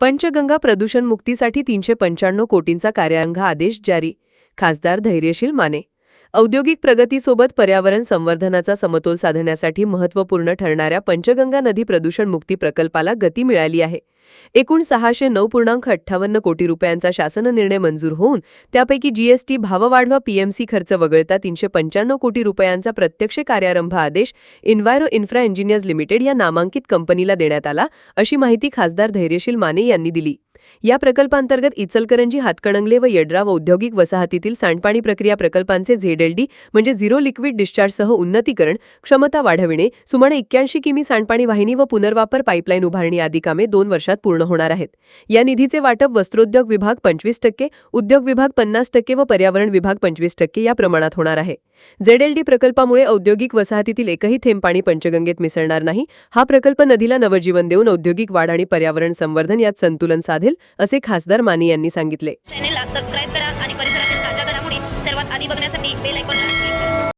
पंचगंगा प्रदूषण मुक्तीसाठी तीनशे पंच्याण्णव कोटींचा कार्यांग आदेश जारी. खासदार धैर्यशील माने. औद्योगिक प्रगतीसोबत पर्यावरण संवर्धनाचा समतोल साधण्यासाठी महत्त्वपूर्ण ठरणाऱ्या पंचगंगा नदी प्रदूषण मुक्ती प्रकल्पाला गती मिळाली आहे. एकूण सहाशे नऊ पूर्णांक अठ्ठावन्न कोटी रुपयांचा शासन निर्णय मंजूर होऊन त्यापैकी जीएसटी भाववाढवा पीएमसी खर्च वगळता तीनशे पंच्याण्णव कोटी रुपयांचा प्रत्यक्ष कार्यारंभ आदेश इन्व्हायरो इन्फ्रा इंजिनियर्स लिमिटेड या नामांकित कंपनीला देण्यात आला अशी माहिती खासदार धैर्यशील माने यांनी दिली. या प्रकल्पांतर्गत इचलकरंजी हातकणंगले व येड्राव औद्योगिक वसाहतीतील सांडपाणी प्रक्रिया प्रकल्पांचे झेडएलडी म्हणजे झिरो लिक्विड डिस्चार्जसह उन्नतीकरण क्षमता वाढविणे सुमारे एक्क्याऐंशी किमी सांडपाणी वाहिनी व पुनर्वापर पाईपलाईन उभारणी आदी कामे दोन वर्षात पूर्ण होणार आहेत. या निधीचे वाटप वस्त्रोद्योग विभाग पंचवीस टक्के उद्योग विभाग पन्नास टक्के व पर्यावरण विभाग पंचवीस टक्के या प्रमाणात होणार आहे. झेडएलडी प्रकल्पामुळे औद्योगिक वसाहतीतील एकही थेंब पाणी पंचगंगेत मिसळणार नाही. हा प्रकल्प नदीला नवजीवन देऊन औद्योगिक वाढ आणि पर्यावरण संवर्धन यात संतुलन साधेल असे खासदार माने यांनी सांगितले.